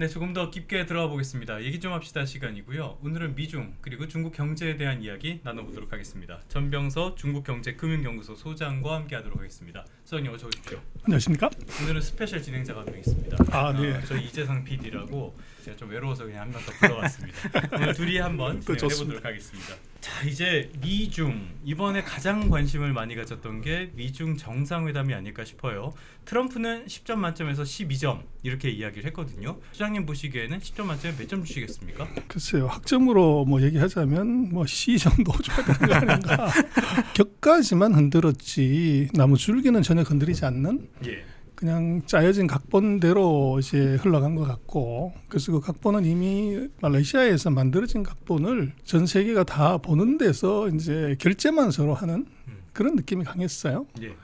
네, 조금 더 깊게 들어가 보겠습니다. 얘기 좀 합시다 시간이고요. 오늘은 미중 그리고 중국 경제에 대한 이야기 나눠보도록 하겠습니다. 전병서 중국경제금융연구소 소장과 함께하도록 하겠습니다. 소장님 어서 오십시오. 안녕하십니까? 오늘은 스페셜 진행자가 좀 있습니다. 아, 네. 저희 이재상 PD라고 제가 좀 외로워서 그냥 한 명 더 불러왔습니다. 오늘 둘이 한번 그 진행해 좋습니다. 보도록 하겠습니다. 자, 이제 미중 이번에 가장 관심을 많이 가졌던 게 미중 정상회담이 아닐까 싶어요. 트럼프는 10점 만점에서 12점 이렇게 이야기를 했거든요. 소장님 보시기에는 10점 만점에 몇 점 주시겠습니까? 글쎄요 학점으로 뭐 얘기하자면 뭐 C 정도 줘야 되는 거 아닌가 격까지만 흔들었지 나무 줄기는 전혀 건드리지 않는 예. 그냥 짜여진 각본대로 이제 흘러간 것 같고 그래서 그 각본은 이미 말레이시아에서 만들어진 각본을 전 세계가 다 보는 데서 이제 결제만 서로 하는 음. 그런 느낌이 강했어요. 예.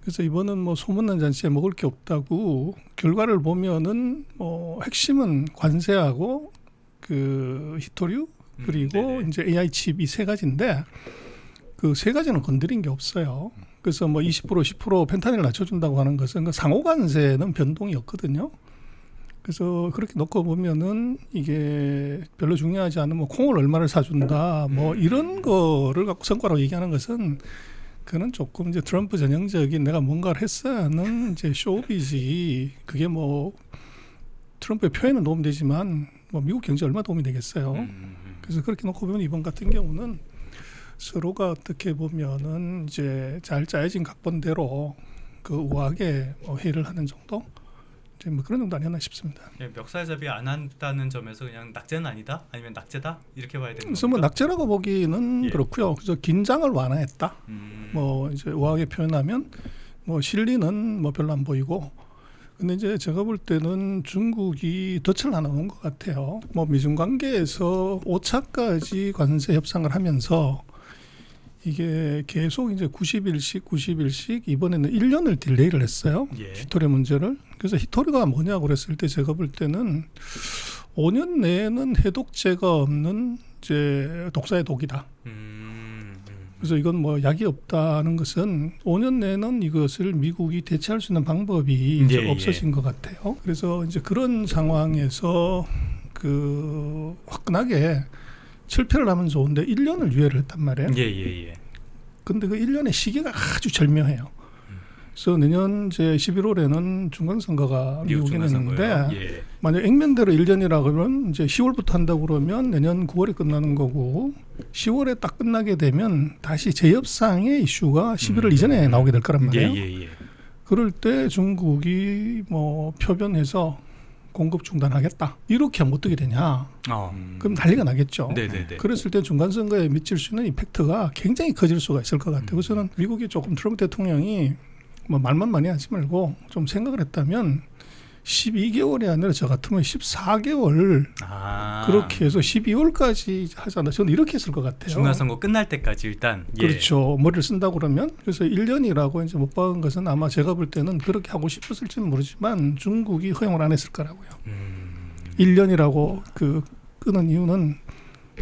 그래서 이번은 뭐 소문난 잔치에 먹을 게 없다고 결과를 보면은 뭐 핵심은 관세하고 그 히토류 음, 그리고 네네. 이제 AI 칩 이 세 가지인데 그 세 가지는 건드린 게 없어요. 그래서 뭐 20% 10% 펜타닐 낮춰준다고 하는 것은 그 상호 관세는 변동이 없거든요. 그래서 그렇게 놓고 보면은 이게 별로 중요하지 않은 뭐 콩을 얼마를 사준다 뭐 음. 이런 거를 갖고 성과라고 얘기하는 것은 그는 조금 이제 트럼프 전형적인 내가 뭔가를 했어야 하는 이제 쇼비지 그게 뭐 트럼프의 표현은 도움되지만 뭐 미국 경제 에 얼마 도움이 되겠어요. 음. 그래서 그렇게 놓고 보면 이번 같은 경우는 서로가 어떻게 보면은 이제 잘 짜여진 각본대로 그 우아하게 뭐 회의를 하는 정도 이제 뭐 그런 정도 아니었나 싶습니다. 예, 멱살 잡이 안 한다는 점에서 그냥 낙제는 아니다 아니면 낙제다 이렇게 봐야 되는 그래서 뭐? 낙제라고 보기는 예. 그렇고요. 그래서 긴장을 완화했다. 음. 뭐 이제 우아하게 표현하면 뭐 실리는 뭐 별로 안 보이고 근데 이제 제가 볼 때는 중국이 덫을 하나 놓은 것 같아요. 뭐 미중 관계에서 5차까지 관세 협상을 하면서 이게 계속 이제 90일씩 90일씩 이번에는 1년을 딜레이를 했어요. 예. 히토리 문제를. 그래서 히토리가 뭐냐고 그랬을 때 제가 볼 때는 5년 내에는 해독제가 없는 이제 독사의 독이다. 음, 음. 그래서 이건 뭐 약이 없다는 것은 5년 내는 이것을 미국이 대체할 수 있는 방법이 이제 예, 예. 없어진 것 같아요. 그래서 이제 그런 상황에서 그 화끈하게 철폐를 하면 좋은데 1년을 유예를 했단 말이에요. 예, 예, 예. 근데 그 1년의 시기가 아주 절묘해요. 그래서 내년 이제 11월에는 중간선거가 미국 미국에 있는데. 예. 만약 액면대로 1년이라 그러면 이제 10월부터 한다고 그러면 내년 9월에 끝나는 거고 10월에 딱 끝나게 되면 다시 재협상의 이슈가 11월 음. 이전에 나오게 될 거란 예, 말이에요. 예, 예. 그럴 때 중국이 뭐 표변해서 공급 중단하겠다 이렇게 하면 어떻게 되냐? 어. 그럼 난리가 나겠죠. 네, 네, 네. 그랬을 때 중간선거에 미칠 수 있는 임팩트가 굉장히 커질 수가 있을 것 같아요. 음. 그래서 저는 미국이 조금 트럼프 대통령이 뭐 말만 많이 하지 말고 좀 생각을 했다면 12개월이 아니라 저 같으면 14개월 아. 그렇게 해서 12월까지 하잖아. 저는 이렇게 했을 것 같아요. 중간 선거 끝날 때까지 일단 예. 그렇죠. 머리를 쓴다고 그러면 그래서 1년이라고 이제 못 박은 것은 아마 제가 볼 때는 그렇게 하고 싶었을지는 모르지만 중국이 허용을 안 했을 거라고요. 음. 1년이라고 그 끄는 이유는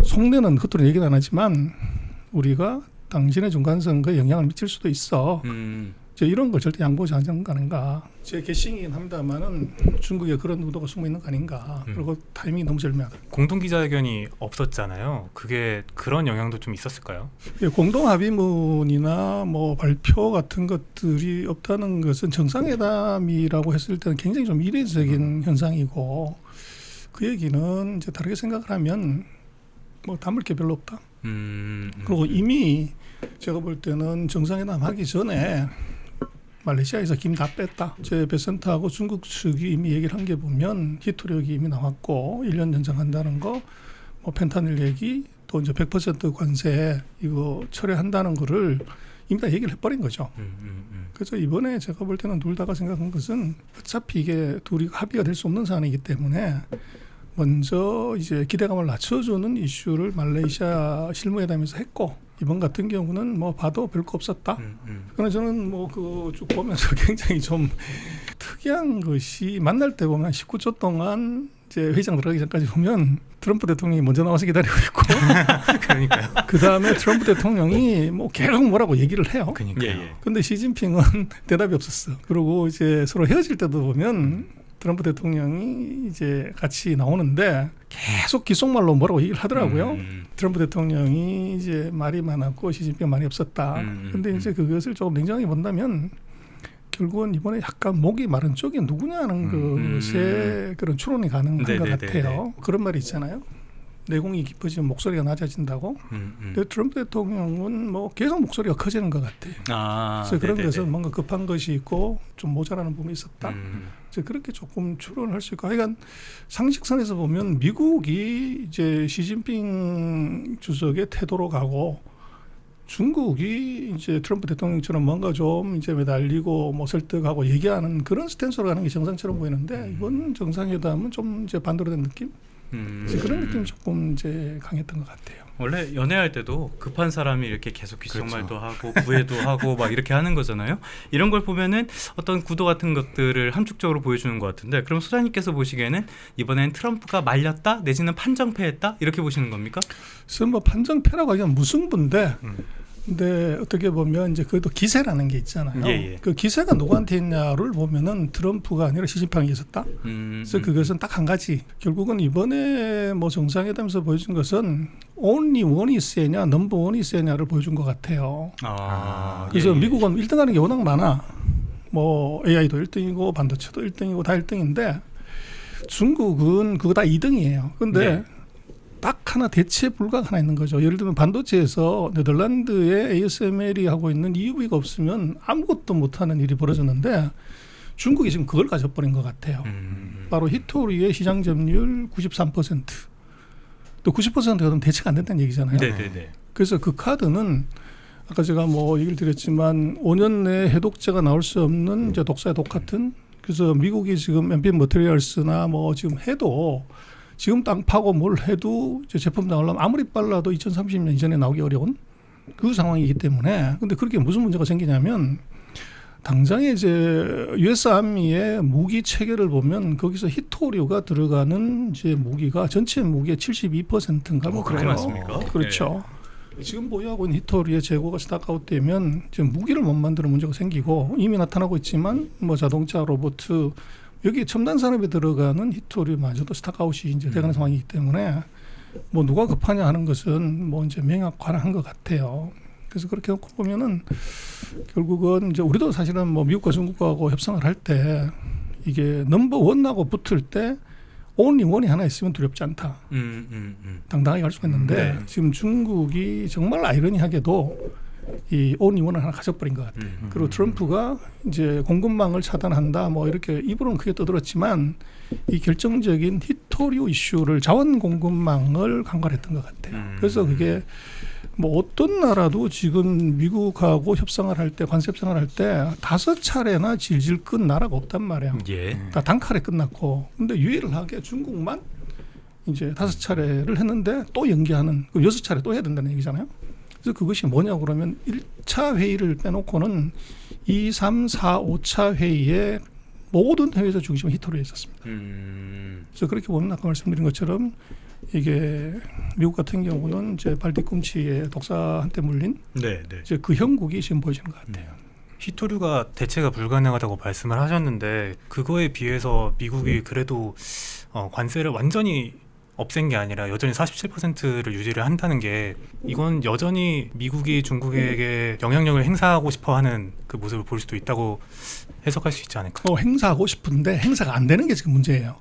속내는 겉으로 얘기는 안 하지만 우리가 당신의 중간선거에 영향을 미칠 수도 있어. 음. 이런 걸 절대 양보하지 않는 거 아닌가. 제 개싱이긴 합니다만은 중국에 그런 의도가 숨어 있는 거 아닌가. 음. 그리고 타이밍이 너무 절묘하다. 공동 기자회견이 없었잖아요. 그게 그런 영향도 좀 있었을까요? 예, 공동 합의문이나 뭐 발표 같은 것들이 없다는 것은 정상회담이라고 했을 때는 굉장히 좀 이례적인 현상이고 그 얘기는 이제 다르게 생각을 하면 뭐 담을 게 별로 없다. 음. 음. 그리고 이미 제가 볼 때는 정상회담 하기 전에 말레이시아에서 김 다 뺐다. 제 베센트하고 중국 측이 이미 얘기를 한 게 보면 히토력이 이미 나왔고 1년 연장한다는 거, 뭐 펜타닐 얘기, 또 이제 100% 관세 이거 철회한다는 거를 이미 다 얘기를 해버린 거죠. 음, 음, 음. 그래서 이번에 제가 볼 때는 둘 다가 생각한 것은 어차피 이게 둘이 합의가 될 수 없는 사안이기 때문에 먼저 이제 기대감을 낮춰주는 이슈를 말레이시아 실무회담에서 했고 이번 같은 경우는 뭐 봐도 별거 없었다. 음, 음. 그러나 저는 뭐 그 쭉 보면서 굉장히 좀 특이한 것이 만날 때 보면 19초 동안 이제 회장 들어가기 전까지 보면 트럼프 대통령이 먼저 나와서 기다리고 있고 그러니까요. 그 다음에 트럼프 대통령이 뭐 계속 뭐라고 얘기를 해요. 그러니까요. 예, 예. 근데 시진핑은 대답이 없었어. 그리고 이제 서로 헤어질 때도 보면 트럼프 대통령이 이제 같이 나오는데 계속 귓속말로 뭐라고 얘기를 하더라고요. 음, 트럼프 대통령이 이제 말이 많았고 시진핑 말이 없었다. 음, 근데 음. 이제 그것을 조금 냉정하게 본다면 결국은 이번에 약간 목이 마른 쪽이 누구냐는 음. 것에 그런 추론이 가능한 것 네네네네. 같아요. 그런 말이 있잖아요. 내공이 깊어지면 목소리가 낮아진다고. 음, 음. 근데 트럼프 대통령은 뭐 계속 목소리가 커지는 것 같아요. 아, 그래서 그런 네네네. 것은 뭔가 급한 것이 있고 좀 모자라는 부분이 있었다. 음, 이제 그렇게 조금 추론할 수 있고 하여간 상식선에서 보면 미국이 이제 시진핑 주석의 태도로 가고 중국이 이제 트럼프 대통령처럼 뭔가 좀 이제 매달리고 뭐 설득하고 얘기하는 그런 스탠스로 가는 게 정상처럼 보이는데 이번 정상회담은 좀 이제 반대로 된 느낌? 음. 그런 느낌이 조금 이제 강했던 것 같아요. 원래 연애할 때도 급한 사람이 이렇게 계속 귓속말도 그렇죠. 하고 구애도 하고 막 이렇게 하는 거잖아요. 이런 걸 보면은 어떤 구도 같은 것들을 함축적으로 보여주는 것 같은데 그럼 소장님께서 보시기에는 이번엔 트럼프가 말렸다 내지는 판정패했다 이렇게 보시는 겁니까? 뭐 판정패라고 하기엔 무승부인데 음. 근데 어떻게 보면 이제 그래도 기세라는 게 있잖아요. 예, 예. 그 기세가 누구한테 있냐를 보면은 트럼프가 아니라 시진핑이 있었다. 음, 그래서 음, 그것은 딱 한 가지. 결국은 이번에 뭐 정상회담에서 보여준 것은 only one이 세냐, 넘버 원이 세냐를 보여준 것 같아요. 아, 그래서 예, 예. 미국은 1등하는 게 워낙 많아. 뭐 AI도 1등이고 반도체도 1등이고 다 1등인데 중국은 그거 다 2등이에요. 근데 네. 딱 하나 대체 불가가 하나 있는 거죠. 예를 들면 반도체에서 네덜란드의 ASML이 하고 있는 EUV가 없으면 아무것도 못하는 일이 벌어졌는데 중국이 지금 그걸 가져버린 것 같아요. 음, 바로 히토리의 시장 점유율 93%. 또 90%가 그럼 대체가 안 된다는 얘기잖아요. 네네네. 그래서 그 카드는 아까 제가 뭐 얘기를 드렸지만 5년 내에 해독제가 나올 수 없는 이제 독사의 독 같은 그래서 미국이 지금 MP 머티리얼스나 뭐 지금 해도 지금 땅 파고 뭘 해도 제품 나오려면 아무리 빨라도 2030년 이전에 나오기 어려운 그 상황이기 때문에 근데 그렇게 무슨 문제가 생기냐면 당장에 이제 US 아미의 무기 체계를 보면 거기서 히토류가 들어가는 이제 무기가 전체 무기의 72%인가 뭐 어, 그렇게. 많습니까? 그렇죠. 지금 보유하고 있는 히토리의 재고가 스타카웃되면 지금 무기를 못 만드는 문제가 생기고 이미 나타나고 있지만 뭐 자동차, 로봇 여기 첨단 산업에 들어가는 히토리마저도 스타카웃이 이제 되는 음. 상황이기 때문에 뭐 누가 급하냐 하는 것은 뭐 이제 명확관한 것 같아요. 그래서 그렇게 놓고 보면은 결국은 이제 우리도 사실은 뭐 미국과 중국하고 협상을 할 때 이게 넘버 원하고 붙을 때 온리 원이 하나 있으면 두렵지 않다. 음, 음, 음. 당당하게 갈 수가 있는데 네. 지금 중국이 정말 아이러니하게도 이 온리원을 하나 가져버린 것 같아요. 음. 그리고 트럼프가 이제 공급망을 차단한다 뭐 이렇게 입으로는 크게 떠들었지만 이 결정적인 히토리오 이슈를 자원 공급망을 간과했던 것 같아요. 음. 그래서 그게 뭐 어떤 나라도 지금 미국하고 협상을 할 때 관세 협상을 할 때 다섯 차례나 질질 끈 나라가 없단 말이에요. 예. 다 단칼에 끝났고 근데 유일하게 중국만 이제 다섯 차례를 했는데 또 연기하는 그 여섯 차례 또 해야 된다는 얘기잖아요. 그래서 그것이 뭐냐 그러면 1차 회의를 빼놓고는 2, 3, 4, 5차 회의에 모든 회의에서 중심은 히토리에 있었습니다. 음, 그래서 그렇게 보면 아까 말씀드린 것처럼 이게 미국 같은 경우는 이제 발뒤꿈치에 독사한테 물린 네, 네. 이제 그 형국이 지금 보여지는 것 같아요. 히토류가 대체가 불가능하다고 말씀을 하셨는데 그거에 비해서 미국이 그래도 어, 관세를 완전히 없앤 게 아니라 여전히 47%를 유지를 한다는 게 이건 여전히 미국이 중국에게 영향력을 행사하고 싶어 하는 그 모습을 볼 수도 있다고 해석할 수 있지 않을까? 어, 행사하고 싶은데 행사가 안 되는 게 지금 문제예요.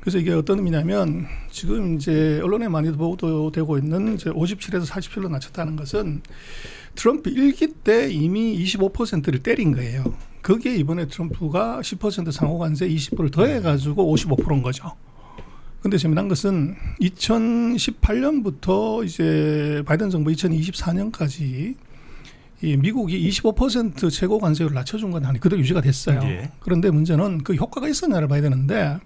그래서 이게 어떤 의미냐면 지금 이제 언론에 많이 보도되고 있는 이제 57에서 47로 낮췄다는 것은 트럼프 일기 때 이미 25%를 때린 거예요. 그게 이번에 트럼프가 10% 상호 관세 20%를 더해 가지고 55%인 거죠. 근데 재미난 것은 2018년부터 이제 바이든 정부 2024년까지 이 미국이 25% 최고 관세율을 낮춰준 건 아니 그대로 유지가 됐어요. 예. 그런데 문제는 그 효과가 있었냐를 봐야 되는데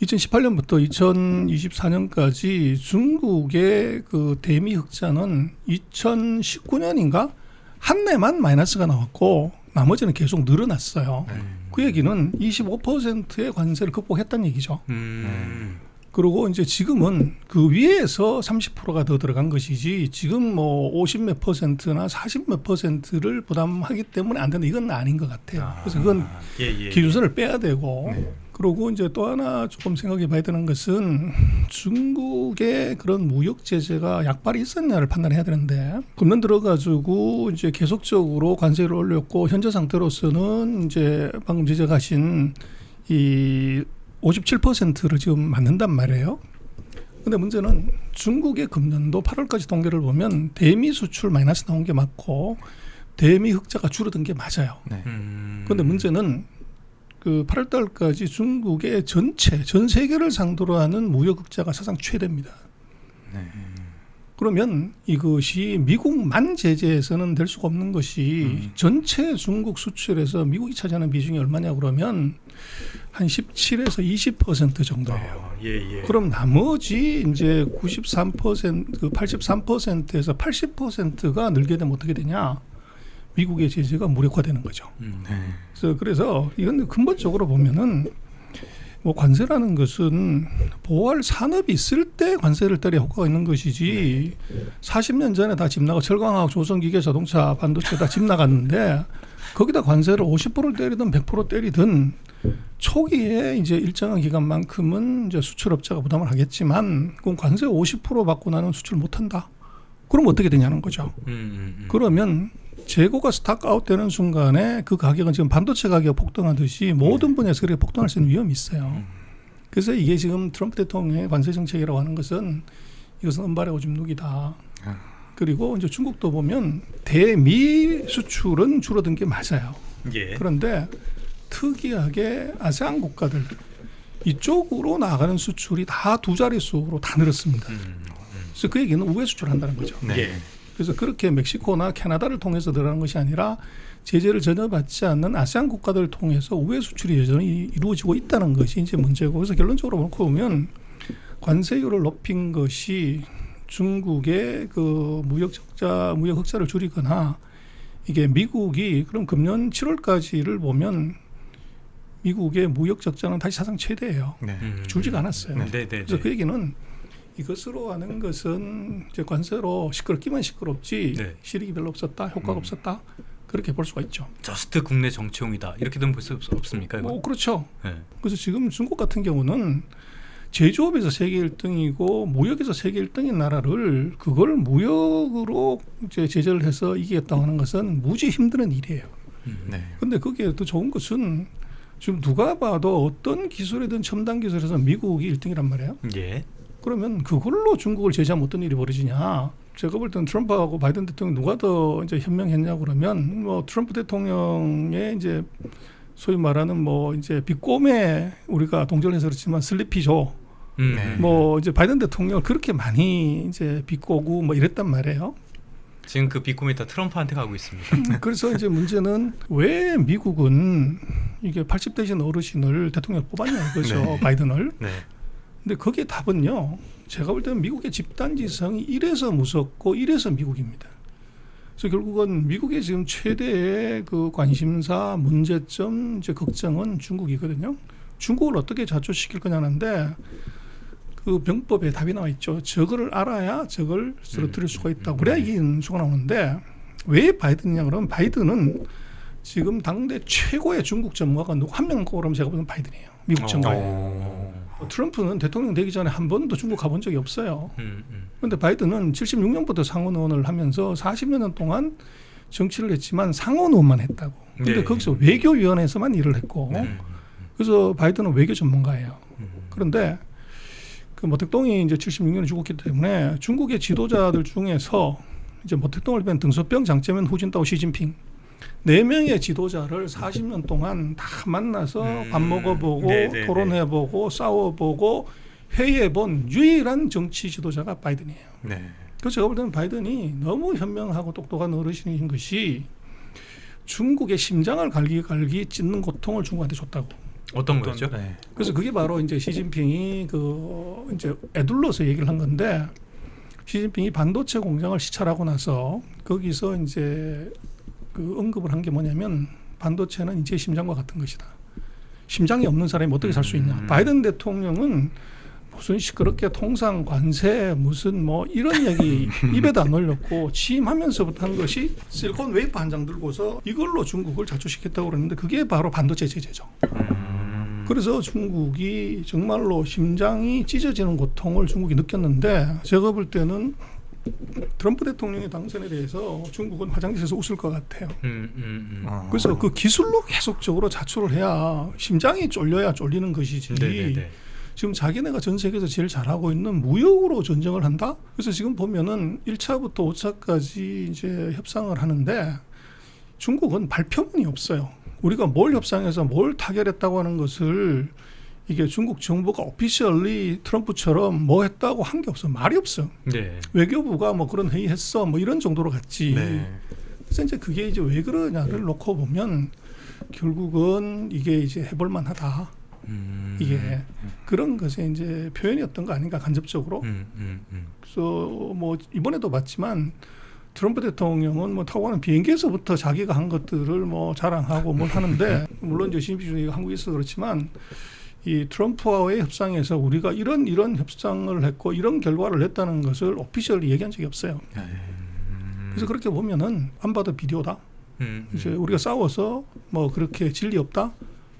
2018년부터 2024년까지 중국의 그 대미 흑자는 2019년인가 한 해만 마이너스가 나왔고 나머지는 계속 늘어났어요. 그 얘기는 25%의 관세를 극복했다는 얘기죠. 음, 그리고 이제 지금은 그 위에서 30%가 더 들어간 것이지 지금 뭐 50 몇 퍼센트나 40 몇 퍼센트를 부담하기 때문에 안 된다 이건 아닌 것 같아요. 그래서 그건 예, 예. 기준선을 빼야 되고 네. 그리고 이제 또 하나 조금 생각해 봐야 되는 것은 중국의 그런 무역 제재가 약발이 있었냐를 판단해야 되는데 금년 들어가지고 이제 계속적으로 관세를 올렸고 현재 상태로서는 이제 방금 지적하신 이 57%를 지금 맞는단 말이에요. 근데 문제는 중국의 금년도 8월까지 통계를 보면 대미 수출 마이너스 나온 게 맞고 대미 흑자가 줄어든 게 맞아요. 네. 음. 그런데 문제는 그 8월 달까지 중국의 전체 전 세계를 상대로 하는 무역 흑자가 사상 최대입니다. 네. 그러면 이것이 미국만 제재해서는 될 수가 없는 것이 음. 전체 중국 수출에서 미국이 차지하는 비중이 얼마냐 그러면 한 17에서 20% 정도예요. 아, 예, 예. 그럼 나머지 이제 93%그 83%에서 80%가 늘게 되면 어떻게 되냐? 미국의 제재가 무력화되는 거죠. 음. 네. 그래서 그래서 이건 근본적으로 보면은 뭐 관세라는 것은 보호할 산업이 있을 때 관세를 때려 효과가 있는 것이지 40년 전에 다 집 나가 철강화학 조선기계 자동차 반도체 다 집 나갔는데 거기다 관세를 50%를 때리든 100% 때리든 초기에 이제 일정한 기간만큼은 이제 수출업자가 부담을 하겠지만 그럼 관세 50% 받고 나는 수출 못 한다. 그럼 어떻게 되냐는 거죠. 음, 음, 음. 그러면 재고가 스탁 아웃 되는 순간에 그 가격은 지금 반도체 가격 폭등하듯이 모든 분야에서 그렇게 폭등할 수 있는 위험이 있어요. 그래서 이게 지금 트럼프 대통령의 관세 정책이라고 하는 것은 이것은 은발의 오줌 누기다. 그리고 이제 중국도 보면 대미 수출은 줄어든 게 맞아요. 예. 그런데 특이하게 아세안 국가들 이쪽으로 나가는 수출이 다 두 자릿수로 다 늘었습니다. 음, 그래서 그 얘기는 우회 수출한다는 거죠. 네. 예. 그래서 그렇게 멕시코나 캐나다를 통해서 늘어나는 것이 아니라 제재를 전혀 받지 않는 아세안 국가들을 통해서 우회 수출이 여전히 이루어지고 있다는 것이 이제 문제고 그래서 결론적으로 놓고 보면 관세율을 높인 것이 중국의 그 무역 적자 무역 흑자를 줄이거나 이게 미국이 그럼 금년 7월까지를 보면 미국의 무역 적자는 다시 사상 최대예요. 네. 음. 줄지가 않았어요. 네, 네, 네. 그래서 그 얘기는 이것으로 하는 것은 이제 관세로 시끄럽기만 시끄럽지 네. 실익이 별로 없었다, 효과가 음. 없었다 그렇게 볼 수가 있죠. 저스트 국내 정치용이다. 이렇게는 볼수 없습니까? 이거? 뭐 그렇죠. 네. 그래서 지금 중국 같은 경우는 제조업에서 세계 1등이고 무역에서 세계 1등인 나라를 그걸 무역으로 이제 제재를 해서 이기겠다고 하는 것은 무지 힘든 일이에요. 음. 네. 근데 거기에 더 좋은 것은 지금 누가 봐도 어떤 기술이든 첨단 기술에서 미국이 1등이란 말이에요. 예. 그러면 그걸로 중국을 제재하면 어떤 일이 벌어지냐? 제가 볼 때는 트럼프하고 바이든 대통령 누가 더 이제 현명했냐 그러면 뭐 트럼프 대통령의 이제 소위 말하는 뭐 이제 비꼬매 우리가 동절해서 그렇지만 슬리피죠. 음. 네. 뭐 이제 바이든 대통령을 그렇게 많이 이제 비꼬고 뭐 이랬단 말이에요. 지금 그 비코미 다 트럼프한테 가고 있습니다. 그래서 이제 문제는 왜 미국은 이게 80대신 어르신을 대통령 뽑았냐 이거죠. 네. 바이든을. 네. 근데 거기에 답은요. 제가 볼 때는 미국의 집단지성이 이래서 무섭고 이래서 미국입니다. 그래서 결국은 미국의 지금 최대의 그 관심사, 문제점, 이제 걱정은 중국이거든요. 중국을 어떻게 자초시킬 거냐는데 그 병법에 답이 나와 있죠. 저거를 알아야 저걸 쓰러뜨릴 수가 있다. 그래야 이기는 수가 나오는데 왜 바이든이냐 그러면 바이든은 지금 당대 최고의 중국 전문가가 누구 한 명 꼽으면 제가 보는 바이든이에요. 미국 정부에. 어. 트럼프는 대통령 되기 전에 한 번도 중국 가본 적이 없어요. 음, 음. 그런데 바이든은 76년부터 상원 의원을 하면서 40여 년 동안 정치를 했지만 상원 의원만 했다고. 근데 네. 거기서 외교위원회에서만 일을 했고 음. 그래서 바이든은 외교 전문가예요. 음. 그런데 그 모택동이 이제 76년에 죽었기 때문에 중국의 지도자들 중에서 이제 모택동을 뺀 등소병 장쩌면 후진타오 시진핑 네 명의 지도자를 40년 동안 다 만나서 음. 밥 먹어보고 네, 네, 토론해보고 싸워보고 회의해본 유일한 정치 지도자가 바이든이에요. 네. 그래서 제가 볼 때는 바이든이 너무 현명하고 똑똑한 어르신인 것이 중국의 심장을 갈기갈기 찢는 고통을 중국한테 줬다고. 어떤 거죠? 네. 그래서 그게 바로 이제 시진핑이 그 이제 애둘러서 얘기를 한 건데 시진핑이 반도체 공장을 시찰하고 나서 거기서 이제 그 언급을 한 게 뭐냐면 반도체는 인체의 심장과 같은 것이다. 심장이 없는 사람이 어떻게 살 수 있냐. 음. 바이든 대통령은 무슨 시끄럽게 통상 관세 무슨 뭐 이런 얘기 입에도 안 올렸고 취임하면서부터 한 것이 실리콘 웨이프 한장 들고서 이걸로 중국을 자초시켰다고 그러는데 그게 바로 반도체 제재죠. 음. 그래서 중국이 정말로 심장이 찢어지는 고통을 중국이 느꼈는데 제가 볼 때는 트럼프 대통령의 당선에 대해서 중국은 화장실에서 웃을 것 같아요. 음, 음, 음. 어. 그래서 그 기술로 계속적으로 자출을 해야 심장이 쫄려야 쫄리는 것이지. 네네네. 지금 자기네가 전 세계에서 제일 잘하고 있는 무역으로 전쟁을 한다. 그래서 지금 보면은 1차부터 5차까지 이제 협상을 하는데 중국은 발표문이 없어요. 우리가 뭘 협상해서 뭘 타결했다고 하는 것을 이게 중국 정부가 오피셜리 트럼프처럼 뭐 했다고 한 게 없어. 말이 없어. 네. 외교부가 뭐 그런 회의 했어. 뭐 이런 정도로 갔지. 네. 그래서 이제 그게 이제 왜 그러냐를 놓고 보면 결국은 이게 이제 해볼 만하다. 음. 이게 그런 것의 이제 표현이었던 거 아닌가 간접적으로. 음, 음, 음. 그래서 뭐 이번에도 봤지만 트럼프 대통령은 뭐 타고 가는 비행기에서부터 자기가 한 것들을 뭐 자랑하고 뭘 하는데 물론 이제 시진핑 주석이 한국에 있어 그렇지만 이 트럼프와의 협상에서 우리가 이런 이런 협상을 했고 이런 결과를 냈다는 것을 오피셜리 얘기한 적이 없어요. 그래서 그렇게 보면은 안 봐도 비디오다. 음, 음. 이제 우리가 싸워서 뭐 그렇게 진리 없다.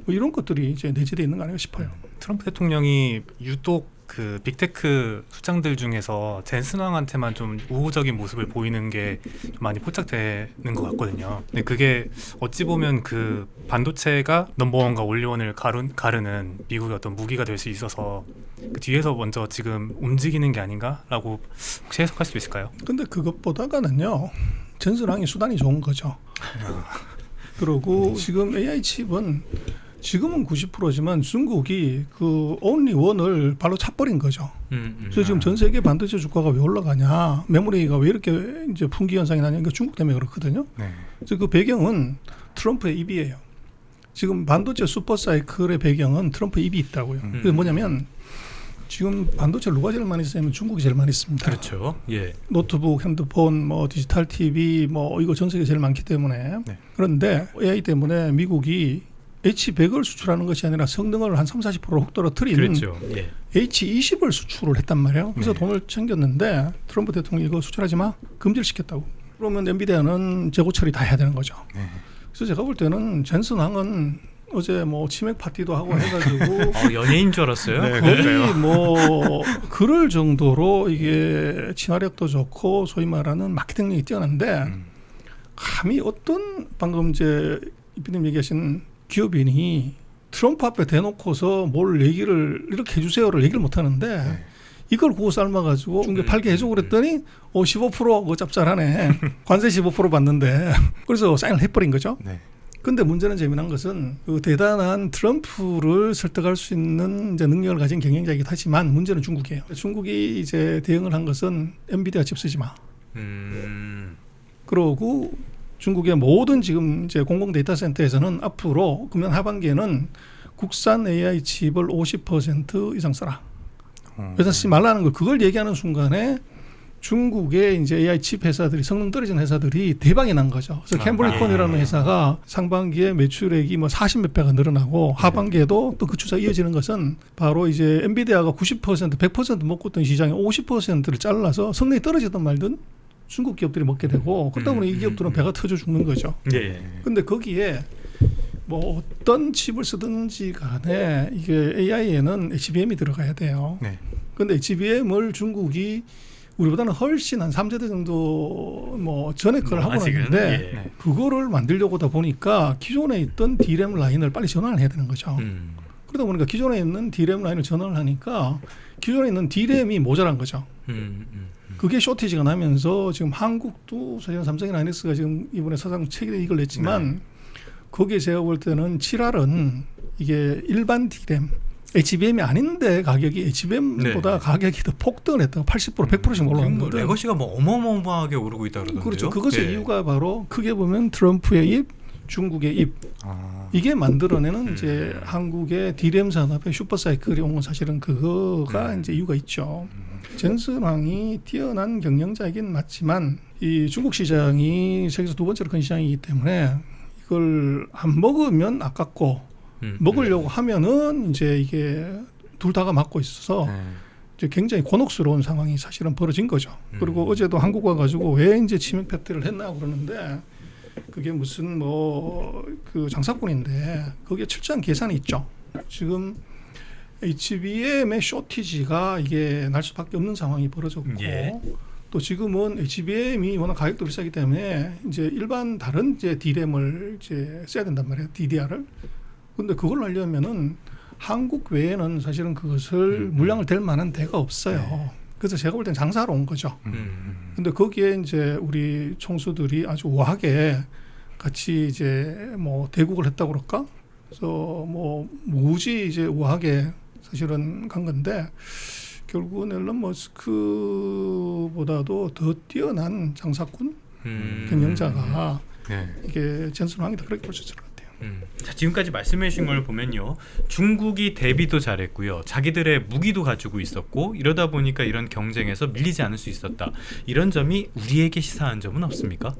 뭐 이런 것들이 이제 내재되어 있는 거 아닌가 싶어요. 트럼프 대통령이 유독 그 빅테크 수장들 중에서 젠슨 왕한테만 좀 우호적인 모습을 보이는 게좀 많이 포착되는 것 같거든요. 근데 그게 어찌 보면 그 반도체가 넘버원과 올리원을 가르, 가르는 미국의 어떤 무기가 될 수 있어서 그 뒤에서 먼저 지금 움직이는 게 아닌가라고 혹시 해석할 수 있을까요? 근데 그것보다가는요 전선왕이 수단이 좋은 거죠. 그리고 지금 AI 칩은 지금은 90%지만 중국이 그 온리 원을 발로 차버린 거죠. 음, 음. 그래서 지금 전 세계 반도체 주가가 왜 올라가냐, 메모리가 왜 이렇게 이제 분기 현상이 나냐, 이게 중국 때문에 그렇거든요. 네. 그래서 그 배경은 트럼프의 입이에요. 지금 반도체 슈퍼 사이클의 배경은 트럼프 입이 있다고요. 음. 그게 뭐냐면 지금 반도체 누가 제일 많이 쓰냐면 중국이 제일 많이 씁니다. 그렇죠. 예. 노트북, 핸드폰, 뭐 디지털 TV, 뭐 이거 전 세계 제일 많기 때문에 네. 그런데 AI 때문에 미국이 H100을 수출하는 것이 아니라 성능을 한 3, 40%훅 떨어뜨리는 그렇죠. 예. H20을 수출을 했단 말이에요. 그래서 네. 돈을 챙겼는데 트럼프 대통령이 이거 수출하지 마 금지를 시켰다고. 그러면 엔비디아는 재고 처리 다 해야 되는 거죠. 네. 그래서 제가 볼 때는 젠슨 황은 어제 뭐 치맥 파티도 하고 해가지고 어, 연예인 줄 알았어요. 네. 거의 뭐 그럴 정도로 이게 친화력도 좋고 소위 말하는 마케팅력이 뛰어난데 음. 감히 어떤 방금 이제 이피님 얘기하신 기업인이 트럼프 앞에 대놓고서 뭘 얘기를 이렇게 해주세요를 얘기를 못 하는데 네. 이걸 구워 삶아가지고 중개 음, 팔게 해주고 그랬더니 어 15% 그거 짭짤하네 관세 15% 받는데 그래서 사인을 해버린 거죠. 네. 근데 문제는 재미난 것은 그 대단한 트럼프를 설득할 수 있는 이제 능력을 가진 경영자이기도 하지만 문제는 중국이에요. 중국이 이제 대응을 한 것은 엔비디아 칩 쓰지 마. 음. 그러고 중국의 모든 지금 이제 공공 데이터 센터에서는 앞으로 금년 하반기에는 국산 AI 칩을 50% 이상 써라. 어. 회사 쓰지 말라는 걸 그걸 얘기하는 순간에 중국의 이제 AI 칩 회사들이 성능 떨어진 회사들이 대박이 난 거죠. 그래서 아, 캠브리콘이라는 아. 회사가 상반기에 매출액이 뭐 40몇 배가 늘어나고 하반기에도 또 그 추세가 이어지는 것은 바로 이제 엔비디아가 90% 100% 먹고 있던 시장의 50%를 잘라서 성능이 떨어지든 말든 중국 기업들이 먹게 되고 그러다 보니 이 음, 기업들은 음, 배가 터져 죽는 거죠. 예. 근데 거기에 뭐 어떤 칩을 쓰든지 간에 이게 AI에는 HBM이 들어가야 돼요. 네. 근데 HBM을 중국이 우리보다는 훨씬 한 3세대 정도 뭐 전에 걸 하고 아직은, 있는데 예. 네. 그거를 만들려고 하다 보니까 기존에 있던 D램 라인을 빨리 전환을 해야 되는 거죠. 음. 그러다 보니까 기존에 있는 D램 라인을 전환을 하니까 기존에 있는 D램이 모자란 거죠. 음. 음. 그게 쇼티지가 나면서 지금 한국도 사실은 삼성이나 하이닉스가 지금 이번에 사상 최대 이익을 냈지만 거기에 제가 볼 때는 7할은 이게 일반 D램 HBM이 아닌데 가격이 HBM보다 네. 가격이 더 폭등을 했다고 80% 100%씩 지금 뭐 올라갔거든. 레거시가 뭐 어마어마하게 오르고 있다 그러던데요. 그렇죠. 그것의 예. 이유가 바로 크게 보면 트럼프의 입, 중국의 입 아. 이게 만들어내는 음. 이제 한국의 디램 산업의 슈퍼 사이클이 온 건 사실은 그거가 음. 이제 이유가 있죠. 젠슨 왕이 뛰어난 경영자이긴 맞지만 이 중국 시장이 세계에서 두 번째로 큰 시장이기 때문에 이걸 안 먹으면 아깝고 음. 먹으려고 하면은 이제 이게 둘 다가 맞고 있어서 네. 이제 굉장히 곤혹스러운 상황이 사실은 벌어진 거죠. 음. 그리고 어제도 한국 와가지고 왜 이제 치맥 패트를 했나 그러는데 그게 무슨 뭐 그 장사꾼인데 거기에 철저한 계산이 있죠. 지금 HBM의 쇼티지가 이게 날 수밖에 없는 상황이 벌어졌고 예. 또 지금은 HBM이 워낙 가격도 비싸기 때문에 이제 일반 다른 이제 D램을 이제 써야 된단 말이에요. DDR을. 근데 그걸 하려면은 한국 외에는 사실은 그것을 음. 물량을 댈 만한 데가 없어요. 네. 그래서 제가 볼 땐 장사하러 온 거죠. 음. 근데 거기에 이제 우리 총수들이 아주 우아하게 같이 이제 뭐 대국을 했다고 그럴까? 그래서 뭐 무지 이제 우아하게 사실은 간 건데 결국은 앨런 머스크보다도 더 뛰어난 장사꾼 음. 경영자가 네. 이게 젠슨 왕이다 그렇게 볼 수 있을 것 같아요. 음. 자, 지금까지 말씀해 주신 걸 보면요. 중국이 대비도 잘했고요. 자기들의 무기도 가지고 있었고 이러다 보니까 이런 경쟁에서 밀리지 않을 수 있었다. 이런 점이 우리에게 시사한 점은 없습니까?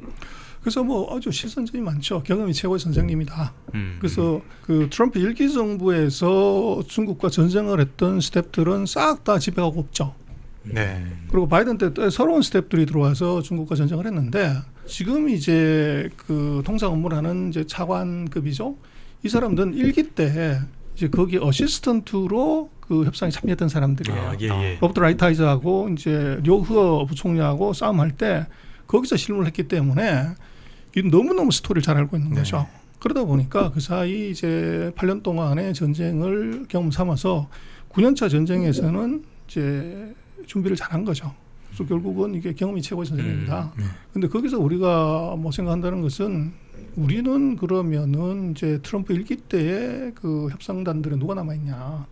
그래서 뭐 아주 실선점이 많죠. 경험이 최고의 선생님이다. 음. 그래서 그 트럼프 일기 정부에서 중국과 전쟁을 했던 스텝들은 싹 다 집에 가고 없죠. 네. 그리고 바이든 때또 새로운 스텝들이 들어와서 중국과 전쟁을 했는데 지금 이제 그 통상 업무를 하는 이제 차관급이죠. 이 사람들은 일기 때 이제 거기 어시스턴트로 그 협상에 참여했던 사람들이에요. 아, 예, 예. 로버트 라이타이저하고 이제 료흐어 부총리하고 싸움할 때 거기서 실무를 했기 때문에 이 너무너무 스토리를 잘 알고 있는 네. 거죠. 그러다 보니까 그 사이 이제 8년 동안의 전쟁을 경험 삼아서 9년차 전쟁에서는 이제 준비를 잘한 거죠. 그래서 결국은 이게 경험이 최고의 선생님이다. 음, 네. 근데 거기서 우리가 뭐 생각한다는 것은 우리는 그러면은 이제 트럼프 일기 때의 그 협상단들에 누가 남아 있냐.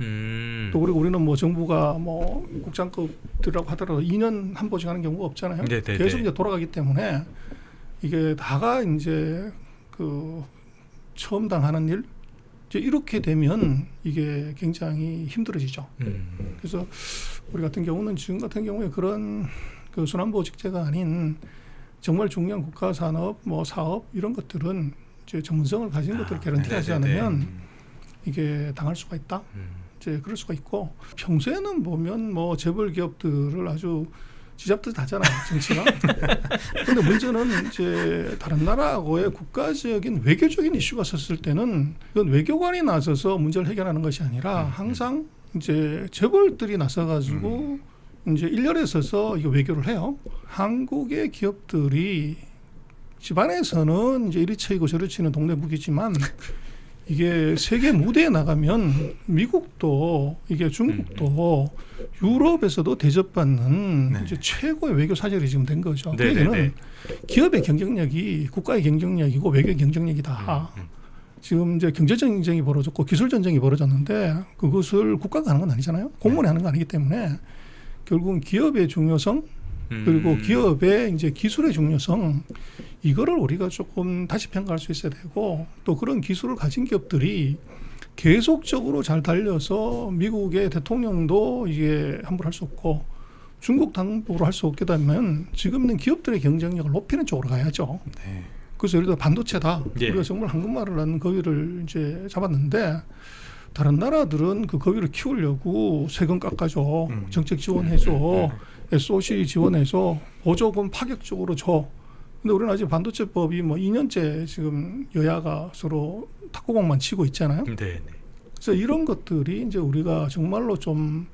음. 또 그리고 우리는 뭐 정부가 뭐 국장급들이라고 하더라도 2년 한 번씩 하는 경우가 없잖아요. 네, 네, 계속 네. 이제 돌아가기 때문에 이게 다가 이제 그 처음 당하는 일 이제 이렇게 되면 이게 굉장히 힘들어지죠. 음. 그래서 우리 같은 경우는 지금 같은 경우에 그런 그 순환보직제가 아닌 정말 중요한 국가 산업, 뭐 사업 이런 것들은 이제 전문성을 가진 것들을 개런티하지 아. 않으면 이게 당할 수가 있다. 음. 이제 그럴 수가 있고 평소에는 보면 뭐 재벌 기업들을 아주 지잡듯 하잖아요 정치가. 근데 문제는 이제 다른 나라하고의 국가적인 외교적인 이슈가 섰을 때는 이건 외교관이 나서서 문제를 해결하는 것이 아니라 항상 이제 재벌들이 나서가지고 이제 일렬에 서서 이거 외교를 해요. 한국의 기업들이 집안에서는 이제 이리 쳐이고 저리 치는 동네 북이지만 이게 세계 무대에 나가면 미국도 이게 중국도 유럽에서도 대접받는 네. 이제 최고의 외교 사절이 지금 된 거죠. 그 네, 네, 얘기는 네. 기업의 경쟁력이 국가의 경쟁력이고 외교의 경쟁력이다. 음, 음. 지금 이제 경제 전쟁이 벌어졌고 기술 전쟁이 벌어졌는데 그것을 국가가 하는 건 아니잖아요. 공무원이 하는 건 아니기 때문에 결국은 기업의 중요성 그리고 음. 기업의 이제 기술의 중요성 이거를 우리가 조금 다시 평가할 수 있어야 되고 또 그런 기술을 가진 기업들이 계속적으로 잘 달려서 미국의 대통령도 이게 함부로 할 수 없고 중국 당국으로 할 수 없게 되면 지금 있는 기업들의 경쟁력을 높이는 쪽으로 가야죠. 네. 그래서 예를 들어 반도체다. 예. 우리가 정말 한국말을 하는 거위를 이제 잡았는데 다른 나라들은 그 거위를 키우려고 세금 깎아줘, 음. 정책 지원해줘, SOC 지원해줘, 보조금 파격적으로 줘. 근데 우리는 아직 반도체법이 뭐 2년째 지금 여야가 서로 탁구공만 치고 있잖아요. 네, 네. 그래서 이런 것들이 이제 우리가 정말로 좀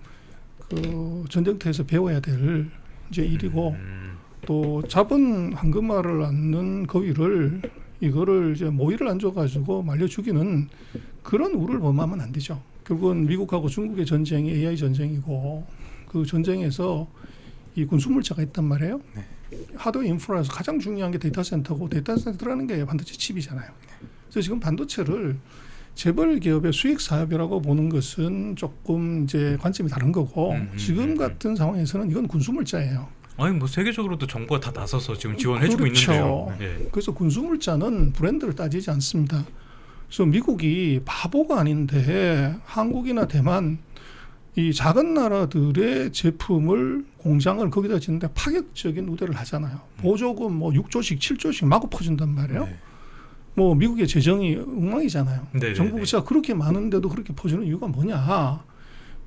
그 전쟁터에서 배워야 될 이제 일이고 음. 또 잡은 황금알을 낳는 거위를 이거를 이제 모이를 안 줘가지고 말려 죽이는 그런 우를 범하면 안 되죠. 결국은 미국하고 중국의 전쟁이 AI 전쟁이고 그 전쟁에서 이 군수물자가 있단 말이에요. 네. 하드웨어 인프라에서 가장 중요한 게 데이터 센터고 데이터 센터 들어가는 게 반도체 칩이잖아요. 그래서 지금 반도체를 재벌 기업의 수익 사업이라고 보는 것은 조금 이제 관점이 다른 거고 음, 음, 음, 지금 음. 같은 상황에서는 이건 군수물자예요. 아니 뭐 세계적으로도 정부가 다 나서서 지금 지원해주고 그렇죠. 있는데요. 예. 그래서 군수물자는 브랜드를 따지지 않습니다. 그래서 미국이 바보가 아닌데 한국이나 대만 이 작은 나라들의 제품을 공장을 거기다 짓는데 파격적인 우대를 하잖아요. 보조금 뭐 6조씩 7조씩 마구 퍼준단 말이에요. 네. 뭐 미국의 재정이 엉망이잖아요. 네네네. 정부 부채가 그렇게 많은데도 그렇게 퍼주는 이유가 뭐냐?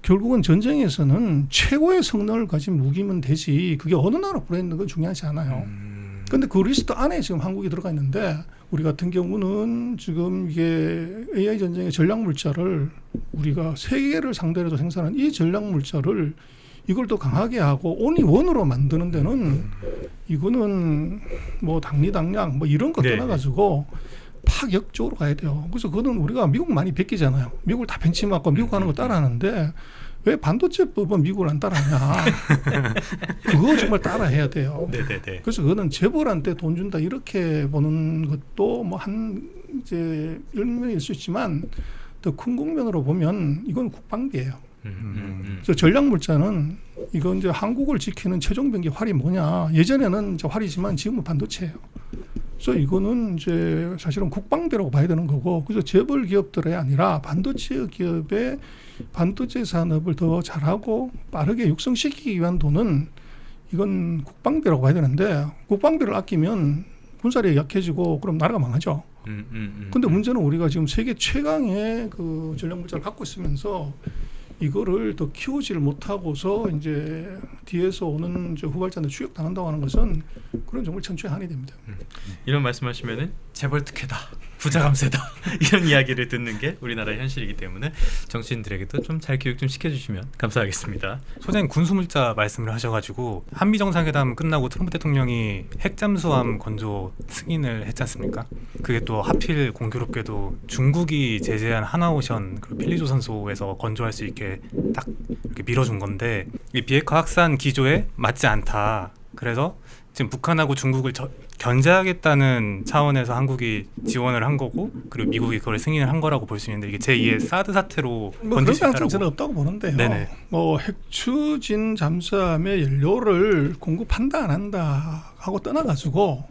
결국은 전쟁에서는 최고의 성능을 가진 무기면 되지 그게 어느 나라 브랜드가 중요하지 않아요. 음, 근데 그 리스트 안에 지금 한국이 들어가 있는데 우리 같은 경우는 지금 이게 AI 전쟁의 전략 물자를 우리가 세계를 상대로 해서 생산한 이 전략 물자를 이걸 더 강하게 하고 온리 원으로 만드는 데는 이거는 뭐 당리당량 뭐 이런 거 네. 떠나가지고 파격적으로 가야 돼요. 그래서 그거는 우리가 미국 많이 베끼잖아요. 미국을 다 벤치마고 미국 하는 거 따라하는데 왜 반도체법은 미국을 안 따라하냐? 그거 정말 따라해야 돼요. 네네네. 그래서 그거는 재벌한테 돈 준다 이렇게 보는 것도 뭐 한 이제 일면일 수 있지만 더 큰 국면으로 보면 이건 국방비예요. 음, 음, 음. 그래서 전략 물자는 이건 이제 한국을 지키는 최종 병기 활이 뭐냐? 예전에는 이제 활이지만 지금은 반도체예요. 그래서 이거는 이제 사실은 국방비라고 봐야 되는 거고 그래서 재벌 기업들이 아니라 반도체 기업의 반도체 산업을 더 잘하고 빠르게 육성시키기 위한 돈은 이건 국방비라고 봐야 되는데 국방비를 아끼면 군사력이 약해지고 그럼 나라가 망하죠. 음, 음, 음. 근데 문제는 우리가 지금 세계 최강의 그 전략 물자를 갖고 있으면서 이거를 더 키우지를 못하고서 이제 뒤에서 오는 후발자한테 추격당한다고 하는 것은 그런 정말 천추의 한이 됩니다. 이런 말씀하시면은 재벌 특혜다, 부자 감세다 이런 이야기를 듣는 게 우리나라의 현실이기 때문에 정치인들에게도 좀 잘 교육 좀 시켜주시면 감사하겠습니다. 소장님 군수물자 말씀을 하셔가지고 한미 정상회담 끝나고 트럼프 대통령이 핵 잠수함 건조 승인을 했지 않습니까? 그게 또 하필 공교롭게도 중국이 제재한 하나오션 그리고 필리조선소에서 건조할 수 있게 딱 이렇게 밀어준 건데 이 비핵화 확산 기조에 맞지 않다. 그래서 지금 북한하고 중국을 저, 견제하겠다는 차원에서 한국이 지원을 한 거고 그리고 미국이 그걸 승인을 한 거라고 볼 수 있는데 이게 제 2의 사드 사태로 뭐 번질 수 있다라고 저는 없다고 보는데요. 네네. 뭐 핵추진 잠수함의 연료를 공급한다 안 한다 하고 떠나가지고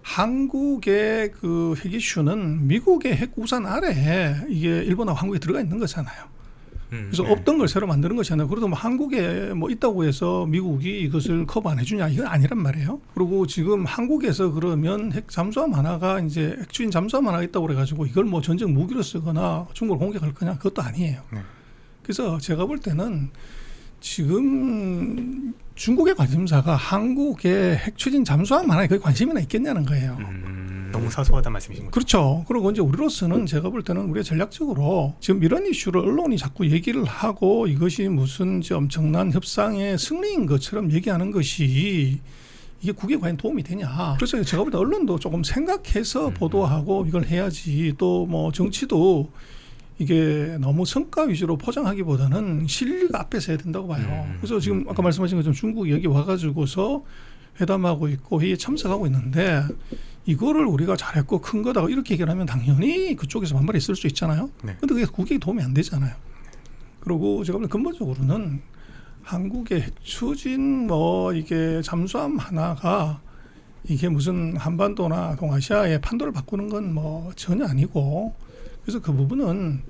한국의 그 핵 이슈는 미국의 핵 우산 아래에 이게 일본하고 한국이 들어가 있는 거잖아요. 음, 그래서 네. 없던 걸 새로 만드는 것이잖아요. 그래도 뭐 한국에 뭐 있다고 해서 미국이 이것을 커버 안 해주냐 이건 아니란 말이에요. 그리고 지금 한국에서 그러면 핵 잠수함 하나가 이제 핵추진 잠수함 하나 있다고 그래가지고 이걸 뭐 전쟁 무기로 쓰거나 중국을 공격할 거냐 그것도 아니에요. 네. 그래서 제가 볼 때는 지금 중국의 관심사가 한국의 핵추진 잠수함 하나에 거의 관심이나 있겠냐는 거예요. 음, 너무 사소하다는 말씀이신 거죠? 그렇죠. 그리고 이제 우리로서는 제가 볼 때는 우리가 전략적으로 지금 이런 이슈를 언론이 자꾸 얘기를 하고 이것이 무슨 이제 엄청난 협상의 승리인 것처럼 얘기하는 것이 이게 국에 과연 도움이 되냐. 그래서 제가 볼 때 언론도 조금 생각해서 보도하고 이걸 해야지 또 뭐 정치도 이게 너무 성과 위주로 포장하기보다는 실리가 앞에서 해야 된다고 봐요. 음. 그래서 지금 아까 말씀하신 것처럼 중국이 여기 와가지고서 회담하고 있고 회의에 참석하고 있는데 이거를 우리가 잘했고 큰 거다 이렇게 얘기를 하면 당연히 그쪽에서 반발이 있을 수 있잖아요. 네. 근데 그게 국익에 도움이 안 되잖아요. 그리고 제가 볼 때 근본적으로는 한국의 핵추진 뭐 이게 잠수함 하나가 이게 무슨 한반도나 동아시아의 판도를 바꾸는 건 뭐 전혀 아니고 그래서 그 부분은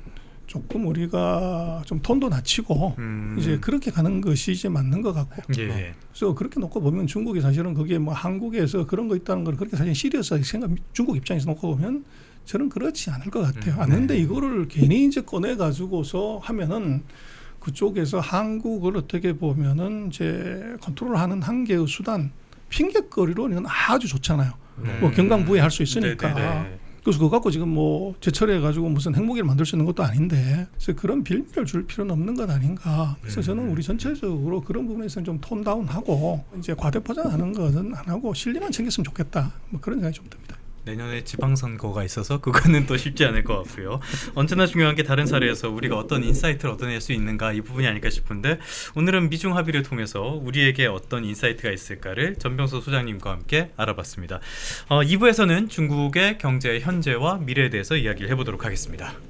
조금 우리가 좀 톤도 낮추고 음. 이제 그렇게 가는 것이 이제 맞는 것 같고 예, 네. 예. 그래서 그렇게 놓고 보면 중국이 사실은 거기에 뭐 한국에서 그런 거 있다는 걸 그렇게 사실 시리어스하게 생각 중국 입장에서 놓고 보면 저는 그렇지 않을 것 같아요. 음, 않는데 이거를 괜히 이제 꺼내 가지고서 하면은 그쪽에서 한국을 어떻게 보면은 이제 컨트롤하는 한 개의 수단 핑계거리로 이건 아주 좋잖아요. 네. 뭐 경강부에 할 수 있으니까. 네, 네, 네. 그래서 그거 갖고 지금 뭐 제철해 가지고 무슨 핵무기를 만들 수 있는 것도 아닌데 그래서 그런 빌미를 줄 필요는 없는 것 아닌가. 그래서 저는 우리 전체적으로 그런 부분에서는 좀 톤다운하고 이제 과대 포장하는 것은 안 하고 실리만 챙겼으면 좋겠다. 뭐 그런 생각이 좀 듭니다. 내년에 지방선거가 있어서 그거는 또 쉽지 않을 것 같고요. 언제나 중요한 게 다른 사례에서 우리가 어떤 인사이트를 얻어낼 수 있는가 이 부분이 아닐까 싶은데 오늘은 미중 합의를 통해서 우리에게 어떤 인사이트가 있을까를 전병서 소장님과 함께 알아봤습니다. 어, 2부에서는 중국의 경제 현재와 미래에 대해서 이야기를 해보도록 하겠습니다.